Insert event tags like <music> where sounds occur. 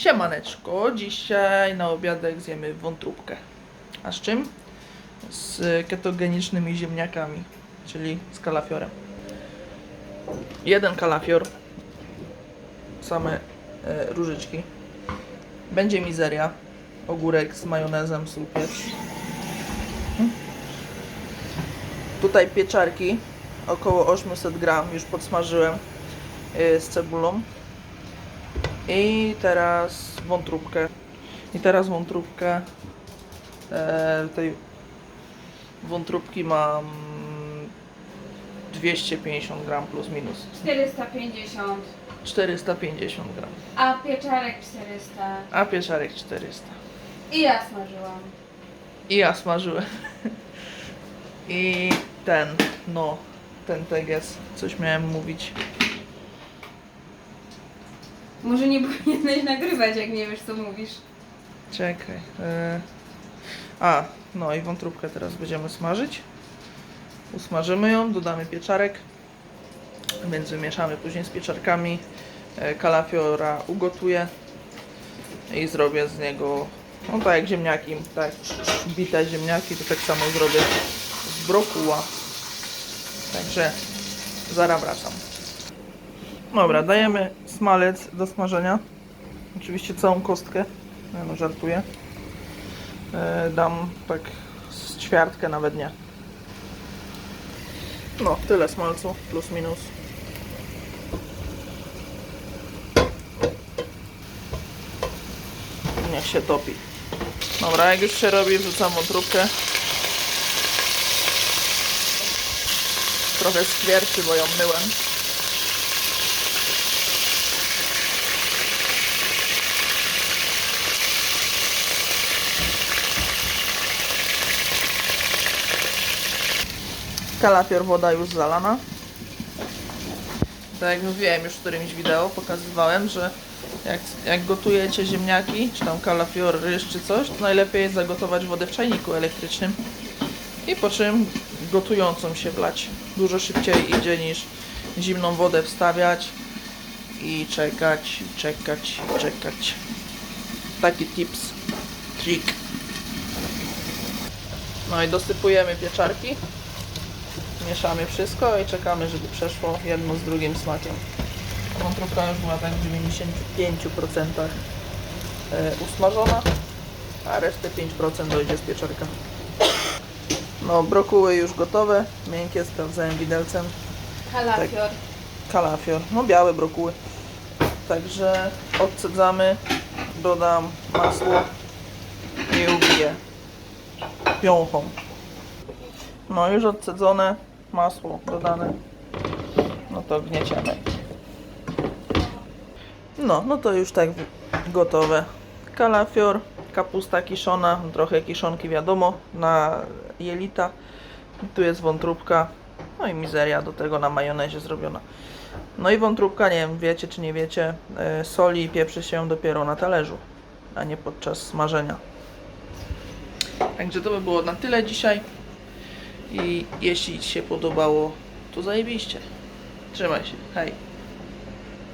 Siemaneczko, dzisiaj na obiadek zjemy wątróbkę. A z czym? Z ketogenicznymi ziemniakami, czyli z kalafiorem. Jeden kalafior, same e, różyczki. Będzie mizeria, ogórek z majonezem, sól, pieprz. Mhm. Tutaj pieczarki, około 800 gram, już podsmażyłem e, z cebulą. I teraz wątróbkę. I teraz wątróbkę. E, tej wątróbki mam 250 gram plus minus. 450, 450 gram. a pieczarek 400. A pieczarek 400. I ja smażyłam. I ja smażyłem. <laughs> I ten, no, ten teges, coś miałem mówić. Może nie <laughs> powinieneś nagrywać, jak nie wiesz, co mówisz. Czekaj. E... A, no i wątróbkę teraz będziemy smażyć. Usmażymy ją, dodamy pieczarek. Więc wymieszamy później z pieczarkami. E, Kalafiora ugotuję. I zrobię z niego, no tak jak ziemniaki, tak bite ziemniaki, to tak samo zrobię z brokuła. Także zaraz wracam. Dobra, dajemy smalec do smażenia. Oczywiście całą kostkę. Nie no, żartuję. E, dam tak z ćwiartkę, nawet nie. No, tyle smalcu, plus minus. Niech się topi. Dobra, jak już się robi, wrzucam wątróbkę. Trochę skwierczy, bo ją myłem. Kalafior woda już zalana. Tak jak mówiłem już w którymś wideo, pokazywałem, że jak, jak gotujecie ziemniaki, czy tam kalafior, ryż, czy coś, to najlepiej jest zagotować wodę w czajniku elektrycznym i po czym gotującą się wlać. Dużo szybciej idzie niż zimną wodę wstawiać i czekać, czekać, czekać. Taki tips, trik. No i dosypujemy pieczarki. Mieszamy wszystko i czekamy, żeby przeszło jedno z drugim smakiem. Wątróbka już była tak w 95% e, usmażona, a resztę 5% dojdzie z pieczarka. No, brokuły już gotowe, miękkie, sprawdzałem widelcem. Kalafior. Kalafior, no białe brokuły. Także odcedzamy, dodam masło i ubiję piąchą. No już odcedzone, masło dodane. No to gnieciemy. No, no to już tak gotowe. Kalafior, kapusta kiszona, trochę kiszonki wiadomo, na jelita. Tu jest wątróbka, no i mizeria do tego na majonezie zrobiona. No i wątróbka, nie wiem, wiecie czy nie wiecie, e, soli i pieprzy się dopiero na talerzu, a nie podczas smażenia. Także to by było na tyle dzisiaj. I jeśli Ci się podobało, to zajebiście. Trzymaj się. Hej.